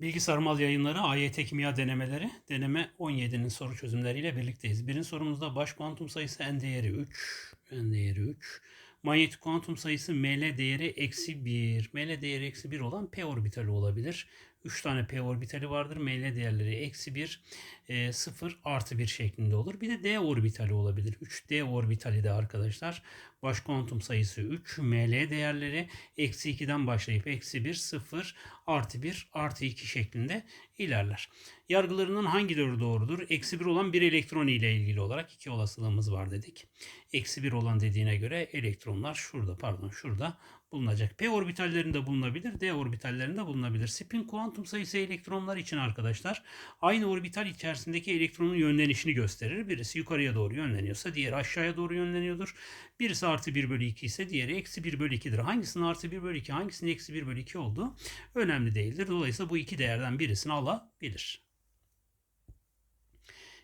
Bilgi Sarmal Yayınları AYT Kimya Denemeleri deneme 17'nin soru çözümleriyle birlikteyiz. Birinci sorumuzda baş kuantum sayısı n değeri 3. n değeri 3. Manyetik kuantum sayısı ml değeri eksi 1. ml değeri eksi 1 olan p orbitali olabilir. 3 tane p orbitali vardır. ml değerleri eksi 1, 0 artı 1 şeklinde olur. Bir de d orbitali olabilir. 3d orbitali de arkadaşlar baş kuantum sayısı 3, ml değerleri eksi 2'den başlayıp eksi 1, 0, artı 1, artı 2 şeklinde ilerler. Yargılarının hangileri doğrudur? Eksi 1 olan bir elektron ile ilgili olarak iki olasılığımız var dedik. Eksi 1 olan dediğine göre elektronlar şurada pardon şurada bulunacak. P orbitallerinde bulunabilir, D orbitallerinde bulunabilir. Spin kuantum sayısı elektronlar için arkadaşlar aynı orbital içerisindeki elektronun yönlenişini gösterir. Birisi yukarıya doğru yönleniyorsa diğeri aşağıya doğru yönleniyordur. Birisi artı 1 bölü 2 ise diğeri eksi 1 bölü 2'dir. Hangisinin artı 1 bölü 2 hangisinin eksi 1 bölü 2 olduğu önemli değildir. Dolayısıyla bu iki değerden birisini alabilir.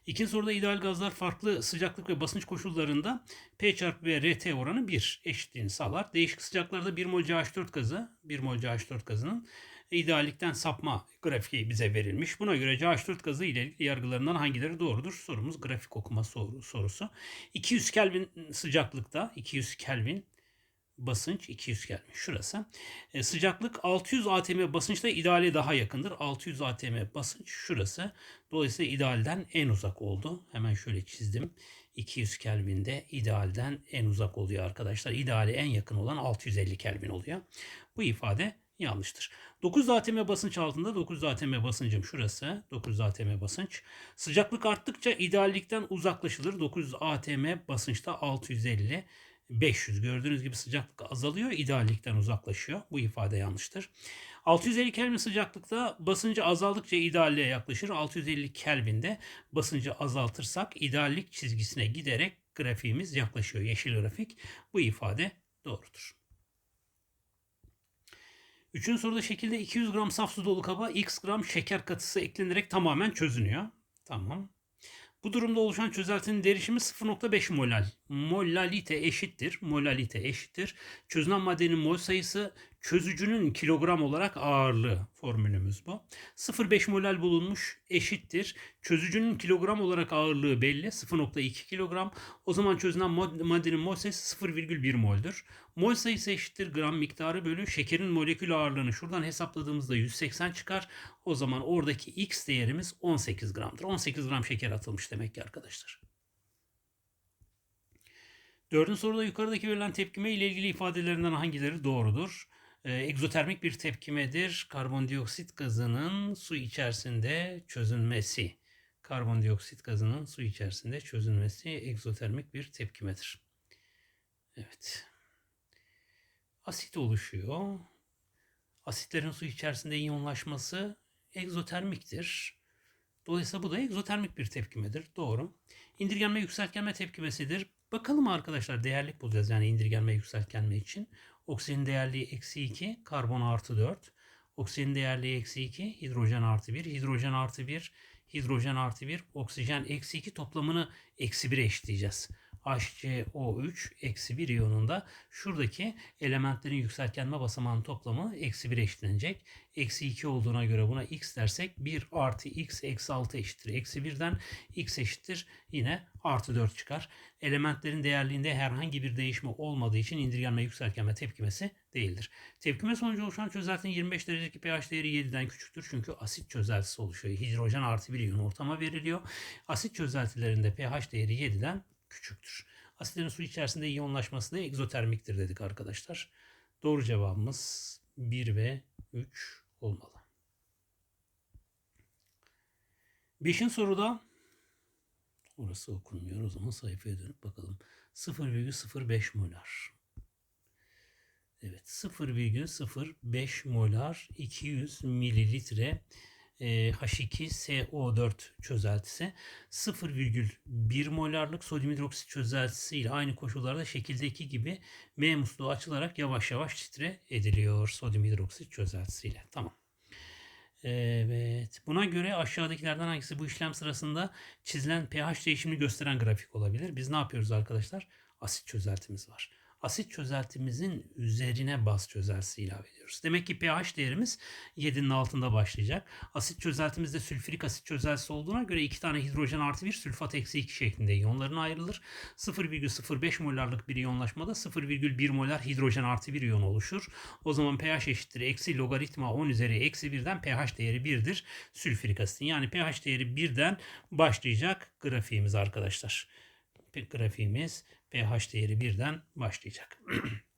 İkinci soruda ideal gazlar farklı sıcaklık ve basınç koşullarında P çarpı ve RT oranı 1 eşitliğini sağlar. Değişik sıcaklarda 1 mol CH4 gazı, 1 mol CH4 gazının ideallikten sapma grafiği bize verilmiş. Buna göre CH4 gazı ile yargılarından hangileri doğrudur? Sorumuz grafik okuma soru, sorusu. 200 Kelvin sıcaklıkta, 200 Kelvin basınç 200 Kelvin şurası. E, sıcaklık 600 atm basınçla ideale daha yakındır. 600 atm basınç şurası. Dolayısıyla idealden en uzak oldu. Hemen şöyle çizdim. 200 Kelvin'de idealden en uzak oluyor arkadaşlar. İdeale en yakın olan 650 Kelvin oluyor. Bu ifade yanlıştır. 9 atm basınç altında 9 atm basıncım şurası. 9 atm basınç. Sıcaklık arttıkça ideallikten uzaklaşılır. 9 atm basınçta 650 500 gördüğünüz gibi sıcaklık azalıyor, ideallikten uzaklaşıyor. Bu ifade yanlıştır. 650 Kelvin sıcaklıkta basıncı azaldıkça idealliğe yaklaşır. 650 Kelvin'de basıncı azaltırsak ideallik çizgisine giderek grafiğimiz yaklaşıyor. Yeşil grafik. Bu ifade doğrudur. Üçüncü soruda şekilde 200 gram saf su dolu kaba x gram şeker katısı eklenerek tamamen çözünüyor. Tamam. Bu durumda oluşan çözeltinin derişimi 0.5 molal. Molalite eşittir. Molalite eşittir. Çözünen maddenin mol sayısı çözücünün kilogram olarak ağırlığı formülümüz bu. 0.5 molal bulunmuş eşittir. Çözücünün kilogram olarak ağırlığı belli. 0.2 kilogram. O zaman çözünen maddenin mol sayısı 0,1 moldür. Mol sayısı eşittir gram miktarı bölü şekerin molekül ağırlığını şuradan hesapladığımızda 180 çıkar. O zaman oradaki x değerimiz 18 gramdır. 18 gram şeker atılmış demek ki arkadaşlar. Dördüncü soruda yukarıdaki verilen tepkime ile ilgili ifadelerinden hangileri doğrudur? Ee, egzotermik bir tepkimedir. Karbondioksit gazının su içerisinde çözünmesi. Karbondioksit gazının su içerisinde çözünmesi egzotermik bir tepkimedir. Evet. Asit oluşuyor. Asitlerin su içerisinde iyonlaşması egzotermiktir. Dolayısıyla bu da egzotermik bir tepkimedir. Doğru. İndirgenme yükseltgenme tepkimesidir. Bakalım arkadaşlar değerlik bulacağız yani indirgenme yükseltgenme için. Oksijenin değerliği eksi 2, karbon artı 4. Oksijenin değerliği eksi 2, hidrojen artı 1, hidrojen artı 1, hidrojen artı 1, oksijen eksi 2 toplamını eksi 1'e eşitleyeceğiz. HCO3 eksi 1 iyonunda şuradaki elementlerin yükseltgenme basamağının toplamı eksi 1 eşitlenecek. Eksi 2 olduğuna göre buna x dersek 1 artı x eksi 6 eşittir. Eksi 1'den x eşittir yine artı 4 çıkar. Elementlerin değerliğinde herhangi bir değişme olmadığı için indirgenme yükseltgenme tepkimesi değildir. Tepkime sonucu oluşan çözeltinin 25 derecedeki pH değeri 7'den küçüktür. Çünkü asit çözeltisi oluşuyor. Hidrojen artı 1 iyon ortama veriliyor. Asit çözeltilerinde pH değeri 7'den küçüktür. Asitlerin su içerisinde iyonlaşması da egzotermiktir dedik arkadaşlar. Doğru cevabımız 1 ve 3 olmalı. Beşin soruda orası okunmuyor. O zaman sayfaya dönüp bakalım. 0,05 molar. Evet 0,05 molar 200 mililitre H2SO4 çözeltisi 0,1 molarlık sodyum hidroksit çözeltisi ile aynı koşullarda şekildeki gibi M musluğu açılarak yavaş yavaş titre ediliyor sodyum hidroksit çözeltisiyle. Tamam. Evet. Buna göre aşağıdakilerden hangisi bu işlem sırasında çizilen pH değişimini gösteren grafik olabilir? Biz ne yapıyoruz arkadaşlar? Asit çözeltimiz var. Asit çözeltimizin üzerine baz çözeltisi ilave ediyoruz. Demek ki pH değerimiz 7'nin altında başlayacak. Asit çözeltimizde sülfürik asit çözeltisi olduğuna göre iki tane hidrojen artı 1 sülfat eksi 2 şeklinde iyonlarına ayrılır. 0,05 molarlık bir iyonlaşmada 0,1 molar hidrojen artı 1 iyon oluşur. O zaman pH eşittir eksi logaritma 10 üzeri eksi 1'den pH değeri 1'dir sülfürik asitin. Yani pH değeri 1'den başlayacak grafiğimiz arkadaşlar. Grafiğimiz pH değeri 1'den başlayacak.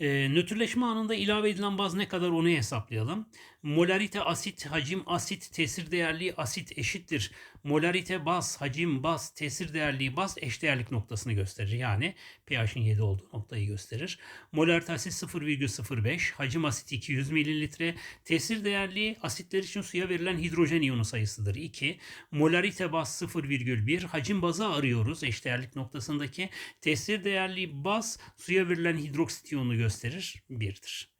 E, nötrleşme anında ilave edilen baz ne kadar onu hesaplayalım. Molarite asit, hacim asit, tesir değerli asit eşittir. Molarite baz, hacim baz, tesir değerli baz eşdeğerlik noktasını gösterir. Yani pH'in 7 olduğu noktayı gösterir. Molarite asit 0,05, hacim asit 200 mililitre, tesir değerli asitler için suya verilen hidrojen iyonu sayısıdır 2. Molarite baz 0,1, hacim bazı arıyoruz eşdeğerlik noktasındaki. Tesir değerli baz suya verilen hidroksit iyonu gösterir 1'dir.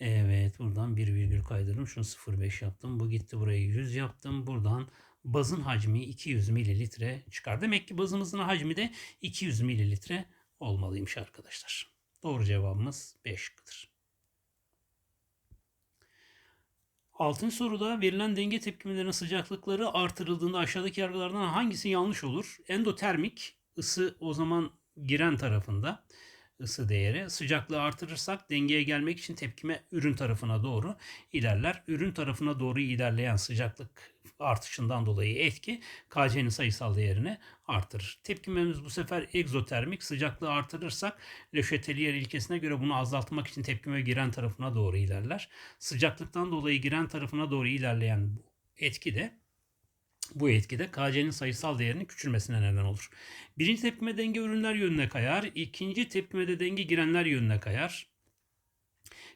Evet buradan bir virgül kaydırdım. Şunu 0,5 yaptım. Bu gitti buraya 100 yaptım. Buradan bazın hacmi 200 mililitre çıkar. Demek ki bazımızın hacmi de 200 mililitre olmalıymış arkadaşlar. Doğru cevabımız B şıkkıdır. Altın soruda verilen denge tepkimelerinin sıcaklıkları artırıldığında aşağıdaki yargılardan hangisi yanlış olur? Endotermik ısı o zaman giren tarafında ısı değeri. Sıcaklığı artırırsak dengeye gelmek için tepkime ürün tarafına doğru ilerler. Ürün tarafına doğru ilerleyen sıcaklık artışından dolayı etki KC'nin sayısal değerini artırır. Tepkimemiz bu sefer egzotermik. Sıcaklığı artırırsak Le Chatelier ilkesine göre bunu azaltmak için tepkime giren tarafına doğru ilerler. Sıcaklıktan dolayı giren tarafına doğru ilerleyen etki de bu etkide KC'nin sayısal değerinin küçülmesine neden olur. Birinci tepkime denge ürünler yönüne kayar. İkinci tepkimede denge girenler yönüne kayar.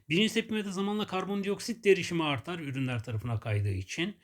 Birinci tepkimede zamanla karbondioksit derişimi artar ürünler tarafına kaydığı için.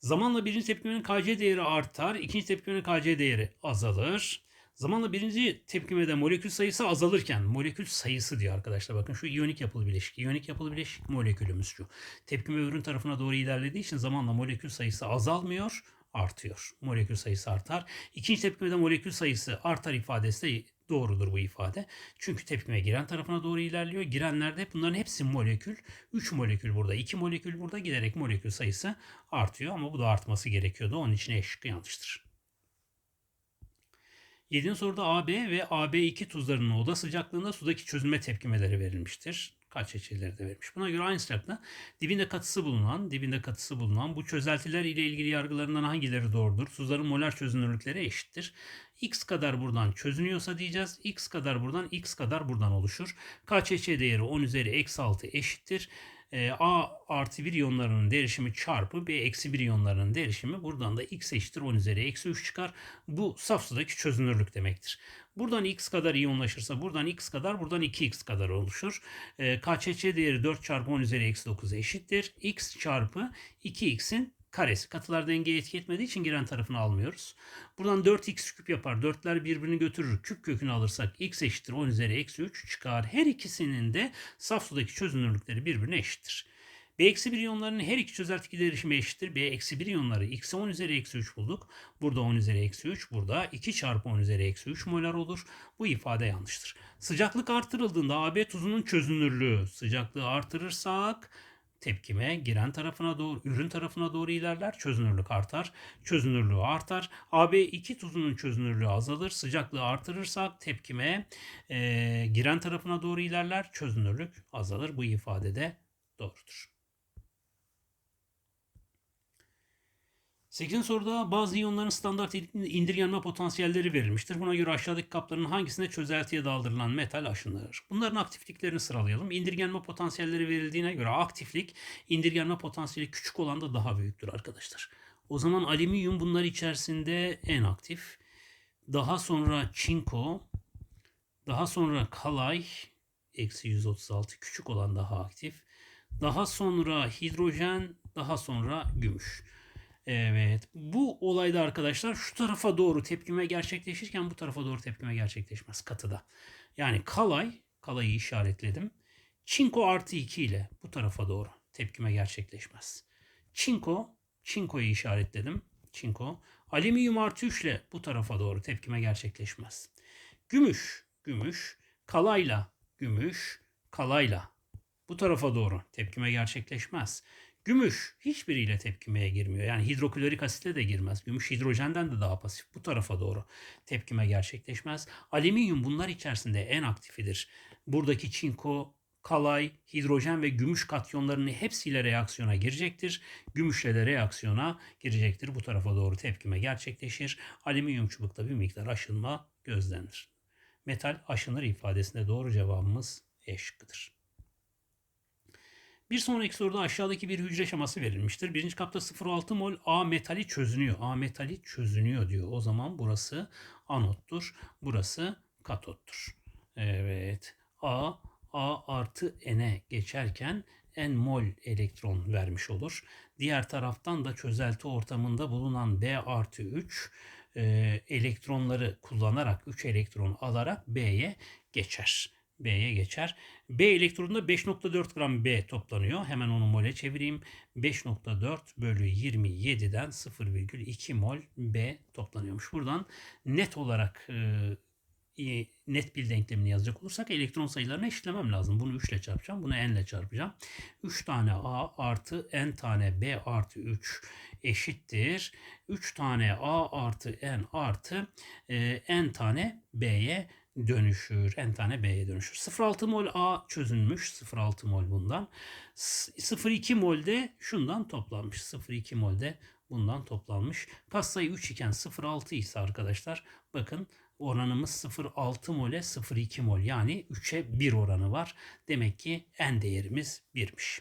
Zamanla birinci tepkimenin KC değeri artar. ikinci tepkimenin KC değeri azalır. Zamanla birinci tepkimede molekül sayısı azalırken molekül sayısı diyor arkadaşlar. Bakın şu iyonik yapılı bileşik. İyonik yapılı bileşik molekülümüz şu. Tepkime ürün tarafına doğru ilerlediği için zamanla molekül sayısı azalmıyor, artıyor. Molekül sayısı artar. İkinci tepkimede molekül sayısı artar ifadesi de doğrudur bu ifade. Çünkü tepkime giren tarafına doğru ilerliyor. Girenlerde bunların hepsi molekül. 3 molekül burada, 2 molekül burada giderek molekül sayısı artıyor ama bu da artması gerekiyordu. Onun için E şıkkı yanlıştır. 7. soruda AB ve AB2 tuzlarının oda sıcaklığında sudaki çözünme tepkimeleri verilmiştir. Kaç seçeneğleri de vermiş. Buna göre aynı sıcakta dibinde katısı bulunan, dibinde katısı bulunan bu çözeltiler ile ilgili yargılarından hangileri doğrudur? Tuzların molar çözünürlükleri eşittir. X kadar buradan çözünüyorsa diyeceğiz. X kadar buradan, X kadar buradan oluşur. KÇÇ değeri 10 üzeri eksi 6 eşittir. E, A artı 1 iyonlarının derişimi çarpı B eksi 1 iyonlarının derişimi buradan da x eşittir 10 üzeri eksi 3 çıkar. Bu saf sudaki çözünürlük demektir. Buradan x kadar iyonlaşırsa buradan x kadar buradan 2x kadar oluşur. E, KÇÇ değeri 4 çarpı 10 üzeri eksi 9 eşittir. x çarpı 2x'in karesi. Katılar dengeye etki etmediği için giren tarafını almıyoruz. Buradan 4x küp yapar. 4'ler birbirini götürür. Küp kökünü alırsak x eşittir 10 üzeri eksi 3 çıkar. Her ikisinin de saf sudaki çözünürlükleri birbirine eşittir. B eksi 1 iyonlarının her iki çözelti derişimi eşittir. B eksi 1 iyonları x 10 üzeri eksi 3 bulduk. Burada 10 üzeri eksi 3. Burada 2 çarpı 10 üzeri eksi 3 molar olur. Bu ifade yanlıştır. Sıcaklık artırıldığında AB tuzunun çözünürlüğü sıcaklığı artırırsak tepkime giren tarafına doğru, ürün tarafına doğru ilerler. Çözünürlük artar. Çözünürlüğü artar. AB2 tuzunun çözünürlüğü azalır. Sıcaklığı artırırsak tepkime e, giren tarafına doğru ilerler. Çözünürlük azalır. Bu ifade de doğrudur. 8. soruda bazı iyonların standart indirgenme potansiyelleri verilmiştir. Buna göre aşağıdaki kapların hangisinde çözeltiye daldırılan metal aşınır? Bunların aktifliklerini sıralayalım. İndirgenme potansiyelleri verildiğine göre aktiflik indirgenme potansiyeli küçük olan da daha büyüktür arkadaşlar. O zaman alüminyum bunlar içerisinde en aktif. Daha sonra çinko, daha sonra kalay, eksi 136 küçük olan daha aktif. Daha sonra hidrojen, daha sonra gümüş. Evet. Bu olayda arkadaşlar şu tarafa doğru tepkime gerçekleşirken bu tarafa doğru tepkime gerçekleşmez katıda. Yani kalay, kalayı işaretledim. Çinko artı 2 ile bu tarafa doğru tepkime gerçekleşmez. Çinko, çinkoyu işaretledim. Çinko. Alüminyum artı 3 ile bu tarafa doğru tepkime gerçekleşmez. Gümüş, gümüş, kalayla, gümüş, kalayla. Bu tarafa doğru tepkime gerçekleşmez. Gümüş hiçbiriyle tepkimeye girmiyor. Yani hidroklorik asitle de girmez. Gümüş hidrojenden de daha pasif. Bu tarafa doğru tepkime gerçekleşmez. Alüminyum bunlar içerisinde en aktifidir. Buradaki çinko, kalay, hidrojen ve gümüş katyonlarının hepsiyle reaksiyona girecektir. Gümüşle de reaksiyona girecektir. Bu tarafa doğru tepkime gerçekleşir. Alüminyum çubukta bir miktar aşınma gözlenir. Metal aşınır ifadesinde doğru cevabımız E şıkkıdır. Bir sonraki soruda aşağıdaki bir hücre şeması verilmiştir. Birinci kapta 0,6 mol A metali çözünüyor. A metali çözünüyor diyor. O zaman burası anottur. Burası katottur. Evet. A, A artı N'e geçerken N mol elektron vermiş olur. Diğer taraftan da çözelti ortamında bulunan B artı 3 e, elektronları kullanarak 3 elektron alarak B'ye geçer. B'ye geçer. B elektronunda 5.4 gram B toplanıyor. Hemen onu mole çevireyim. 5.4 bölü 27'den 0,2 mol B toplanıyormuş. Buradan net olarak e, net bir denklemini yazacak olursak elektron sayılarını eşitlemem lazım. Bunu 3 ile çarpacağım. Bunu n ile çarpacağım. 3 tane A artı n tane B artı 3 eşittir. 3 tane A artı n artı e, n tane B'ye dönüşür. N tane B'ye dönüşür. 0,6 mol A çözülmüş. 0,6 mol bundan. 0,2 mol de şundan toplanmış. 0,2 mol de bundan toplanmış. Kas sayı 3 iken 0,6 ise arkadaşlar bakın oranımız 0,6 mole 0,2 mol yani 3'e 1 oranı var. Demek ki n değerimiz 1'miş.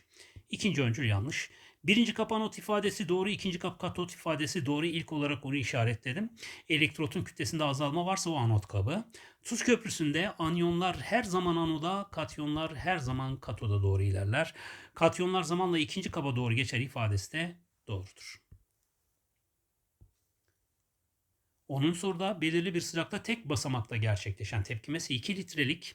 İkinci öncül yanlış. Birinci kap anot ifadesi doğru, ikinci kap katot ifadesi doğru. İlk olarak onu işaretledim. Elektrotun kütlesinde azalma varsa o anot kabı. Tuz köprüsünde anyonlar her zaman anoda, katyonlar her zaman katoda doğru ilerler. Katyonlar zamanla ikinci kaba doğru geçer ifadesi de doğrudur. Onun soruda belirli bir sıcakta tek basamakta gerçekleşen tepkimesi 2 litrelik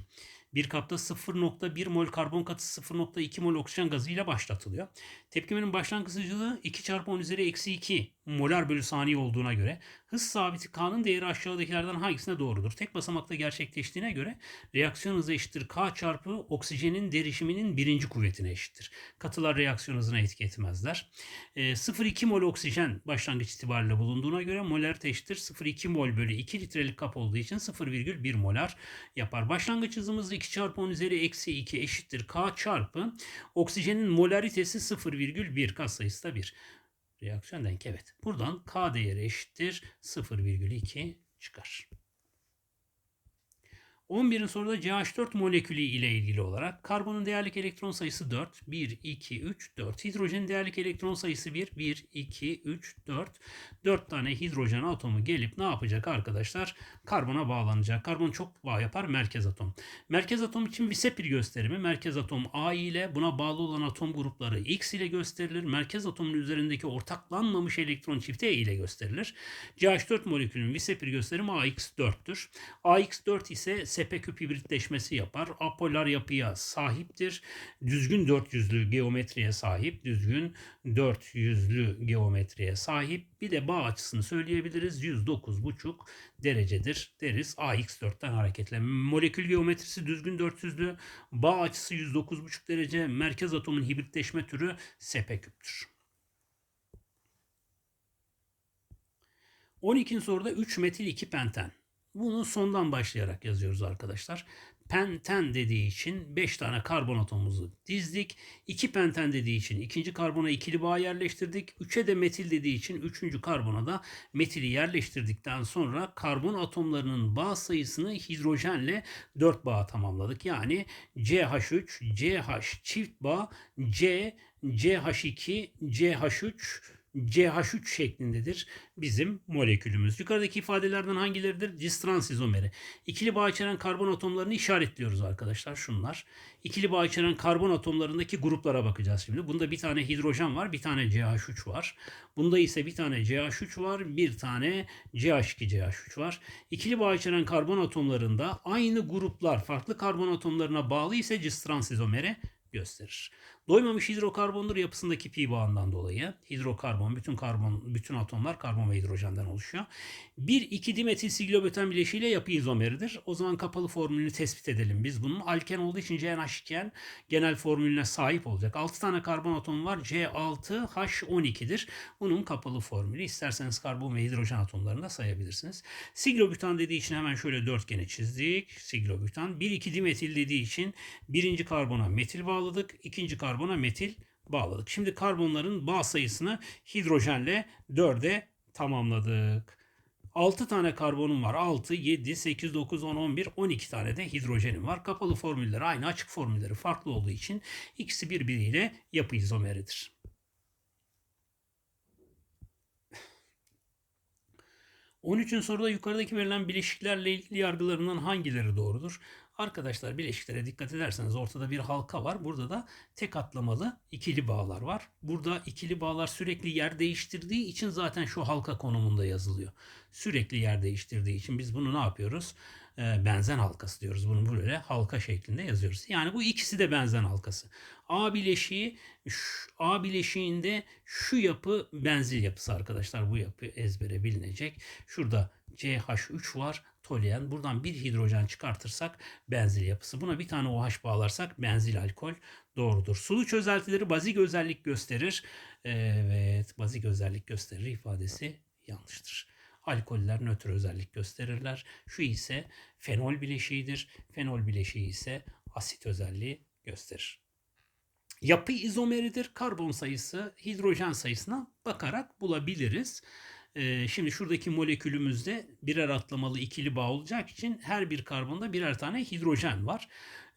bir kapta 0.1 mol karbon katı 0.2 mol oksijen gazı ile başlatılıyor. Tepkimenin başlangıç hızı 2 çarpı 10 üzeri eksi 2 molar bölü saniye olduğuna göre hız sabiti K'nın değeri aşağıdakilerden hangisine doğrudur? Tek basamakta gerçekleştiğine göre reaksiyon hızı eşittir K çarpı oksijenin derişiminin birinci kuvvetine eşittir. Katılar reaksiyon hızına etki etmezler. E, 0,2 mol oksijen başlangıç itibariyle bulunduğuna göre molarite eşittir 0,2 mol bölü 2 litrelik kap olduğu için 0,1 molar yapar. Başlangıç hızımız 2 çarpı 10 üzeri eksi 2 eşittir K çarpı oksijenin molaritesi 0,1 katsayısı da 1. Reaksiyon denk evet. Buradan K değeri eşittir 0,2 çıkar. 11'in soruda CH4 molekülü ile ilgili olarak karbonun değerlik elektron sayısı 4. 1, 2, 3, 4. Hidrojenin değerlik elektron sayısı 1. 1, 2, 3, 4. 4 tane hidrojen atomu gelip ne yapacak arkadaşlar? Karbona bağlanacak. Karbon çok bağ yapar merkez atom. Merkez atom için Visepir gösterimi. Merkez atom A ile buna bağlı olan atom grupları X ile gösterilir. Merkez atomun üzerindeki ortaklanmamış elektron çifti E ile gösterilir. CH4 molekülünün Visepir gösterimi AX4'tür. AX4 ise sepe küp hibritleşmesi yapar. Apolar yapıya sahiptir. Düzgün dört yüzlü geometriye sahip. Düzgün dört yüzlü geometriye sahip. Bir de bağ açısını söyleyebiliriz. 109,5 derecedir deriz AX4'ten hareketle. Molekül geometrisi düzgün dörtüzlü. Bağ açısı 109,5 derece. Merkez atomun hibritleşme türü sepe küptür. 12. soruda 3 metil 2 penten. Bunu sondan başlayarak yazıyoruz arkadaşlar. Penten dediği için 5 tane karbon atomumuzu dizdik. 2 penten dediği için ikinci karbona ikili bağ yerleştirdik. 3'e de metil dediği için üçüncü karbona da metili yerleştirdikten sonra karbon atomlarının bağ sayısını hidrojenle 4 bağ tamamladık. Yani CH3, CH çift bağ, C, CH2, CH3, CH3 şeklindedir bizim molekülümüz. Yukarıdaki ifadelerden hangileridir? Cistrans izomeri. İkili bağ içeren karbon atomlarını işaretliyoruz arkadaşlar. Şunlar. İkili bağ içeren karbon atomlarındaki gruplara bakacağız şimdi. Bunda bir tane hidrojen var, bir tane CH3 var. Bunda ise bir tane CH3 var, bir tane CH2 CH3 var. İkili bağ içeren karbon atomlarında aynı gruplar farklı karbon atomlarına bağlı ise cistrans izomeri gösterir. Doymamış hidrokarbondur yapısındaki pi bağından dolayı. Hidrokarbon, bütün karbon, bütün atomlar karbon ve hidrojenden oluşuyor. 1-2 dimetil siglobüten bileşiğiyle yapı izomeridir. O zaman kapalı formülünü tespit edelim biz bunun. Alken olduğu için CnH2n genel formülüne sahip olacak. 6 tane karbon atomu var. C6H12'dir. Bunun kapalı formülü. İsterseniz karbon ve hidrojen atomlarını da sayabilirsiniz. Siglobütan dediği için hemen şöyle dörtgeni çizdik. Siglobütan. 1-2 dimetil dediği için birinci karbona metil bağladık. ikinci karbona metil bağladık. Şimdi karbonların bağ sayısını hidrojenle 4'e tamamladık. 6 tane karbonum var. 6, 7, 8, 9, 10, 11, 12 tane de hidrojenim var. Kapalı formülleri aynı, açık formülleri farklı olduğu için ikisi birbiriyle yapı izomeridir. 13. soruda yukarıdaki verilen bileşiklerle ilgili yargılarından hangileri doğrudur? Arkadaşlar bileşiklere dikkat ederseniz ortada bir halka var. Burada da tek atlamalı ikili bağlar var. Burada ikili bağlar sürekli yer değiştirdiği için zaten şu halka konumunda yazılıyor. Sürekli yer değiştirdiği için biz bunu ne yapıyoruz? Ee, benzen halkası diyoruz. Bunu böyle halka şeklinde yazıyoruz. Yani bu ikisi de benzen halkası. A bileşiği şu- A bileşiğinde şu yapı benzil yapısı arkadaşlar. Bu yapı ezbere bilinecek. Şurada CH3 var. Toluen. Buradan bir hidrojen çıkartırsak benzil yapısı. Buna bir tane OH bağlarsak benzil alkol doğrudur. Sulu çözeltileri bazik özellik gösterir. Evet, bazik özellik gösterir ifadesi yanlıştır. Alkoller nötr özellik gösterirler. Şu ise fenol bileşiğidir. Fenol bileşiği ise asit özelliği gösterir. Yapı izomeridir. Karbon sayısı hidrojen sayısına bakarak bulabiliriz. Ee, şimdi şuradaki molekülümüzde birer atlamalı ikili bağ olacak için her bir karbonda birer tane hidrojen var.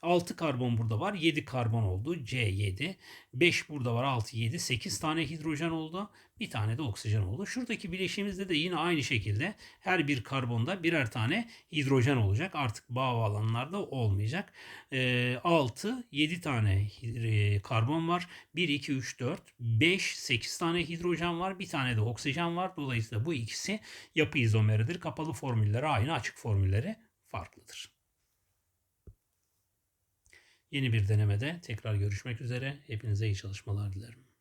6 karbon burada var. 7 karbon oldu. C7. 5 burada var. 6, 7. 8 tane hidrojen oldu. Bir tane de oksijen oldu. Şuradaki bileşiğimizde de yine aynı şekilde her bir karbonda birer tane hidrojen olacak. Artık bağ alanlarda olmayacak. Ee, 6, 7 tane e, karbon var. 1, 2, 3, 4, 5, 8 tane hidrojen var. Bir tane de oksijen var. Dolayısıyla bu ikisi yapı izomeridir. Kapalı formülleri aynı, açık formülleri farklıdır. Yeni bir denemede tekrar görüşmek üzere. Hepinize iyi çalışmalar dilerim.